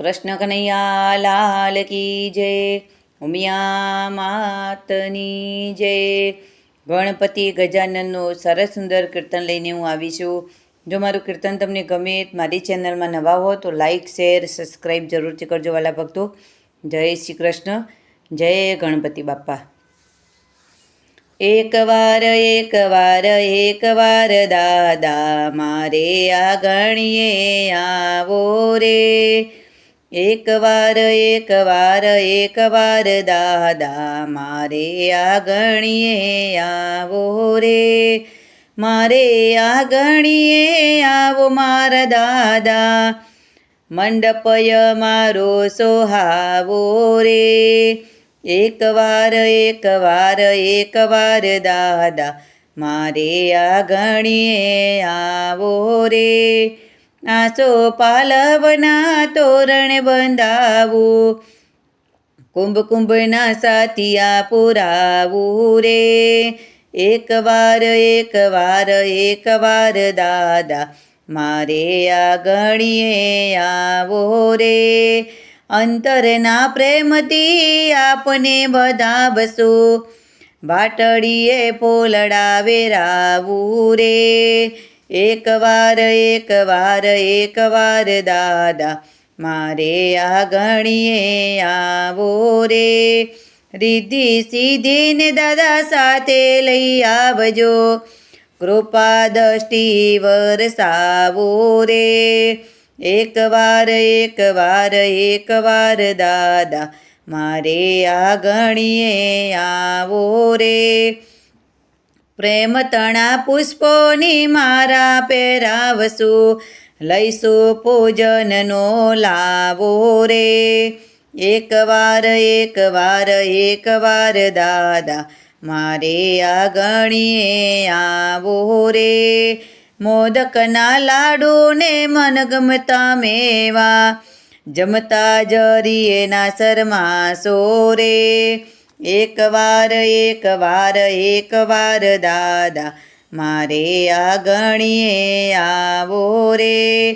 કૃષ્ણ કનૈયા લાલ કી જય, ઉમિયા માતની જય. ગણપતિ ગજાનનનો સરસ સુંદર કીર્તન લઈને હું આવી છું. જો મારું કીર્તન તમને ગમે મારી ચેનલમાં નવા હો તો લાઈક, શેર સબસ્ક્રાઈબ જરૂરથી કરજો વાલા ભક્તો. જય શ્રી કૃષ્ણ, જય ગણપતિ બાપ્પા. એકવાર એક વાર દાદા, મારે આ ગણીએ આવો રે. એકવાર એકવાર એકવાર દાદા મારે આ ગણીએ આવો રે. મારે આ ગણીએ આવો મારા દાદા. મંડપય મારો સોહાવો રે. એકવાર એકવાર એકવાર દાદા મારે આ ગણીએ આવો રે. આસો પાલવના તોરણ બંધાવું. કુંભ કુંભના સાતિયા પુરાવું રે. એકવાર એકવાર એકવાર દાદા, મારે આ ગણીએ આવો રે. અંતરના પ્રેમથી આપને બસો વાટડીએ પોલડા વેરાવું રે. એકવાર એકવાર એકવાર દાદા, મારે આ ગણીએ આવો રે. રિદ્ધિ સીધીને દાદા સાથે લઈ આવજો. કૃપા દ્રષ્ટિ વરસાવો રે. એકવાર એકવાર એકવાર દાદા, મારે આ ગણીએ આવો રે. પ્રેમ તણા પુષ્પોની મારા પહેરાવશું, લઈશું પૂજનનો લાવો રે. એકવાર એકવાર એકવાર દાદા, મારે આ ગણીએ આવો રે. મોદકના લાડુને મનગમતા મેવા, જમતા જરીએ ના શર્મા સોરે એકવાર એકવાર એકવાર દાદા, મારે આ ગણીએ આવો રે.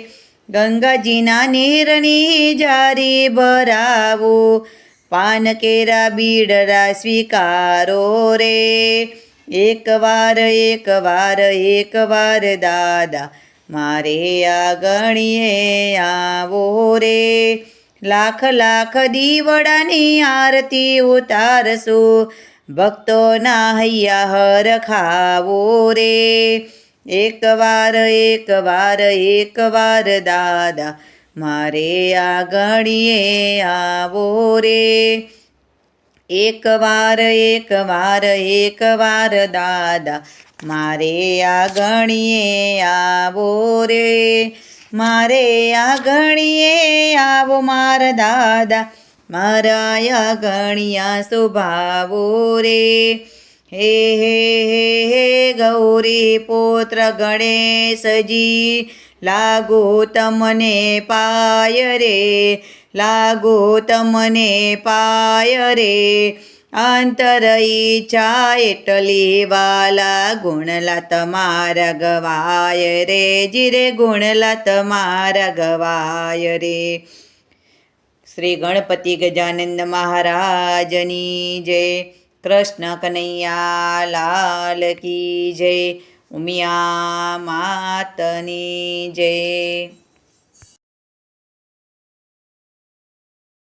ગંગાજીના નીરની જારી ભરાવો પાન કેરા બીડરા સ્વીકારો રે. એકવાર એકવાર એકવાર દાદા, મારે આ ગણીએ આવો રે. લાખ લાખ દીવડાની આરતી ઉતારશું. ભક્તોના હૈયા હર ખાવો રે. એકવાર એકવાર એકવાર દાદા, મારે આ ગણીએ આવો રે. એકવાર એકવાર એકવાર દાદા, મારે આ ગણીએ આવો રે. મારે આ ઘણીએ આવો મારા દાદા. મારા આ ગણિયા સ્વભાવો રે. હે હે હે હે, ગૌરી પુત્ર ગણેશજી, લાગો તમને પાય રે. લાગો તમને પાય રે. અંતર ઈચ્છા એટલી વાલા ગુણલા તમારા ગવાય રે, જીરે ગુણલા તમારા ગવાય રે. શ્રી ગણપતિ ગજાનંદ મહારાજની જય, કૃષ્ણ કનૈયા લાલ કી જય, ઉમિયા માતની જય.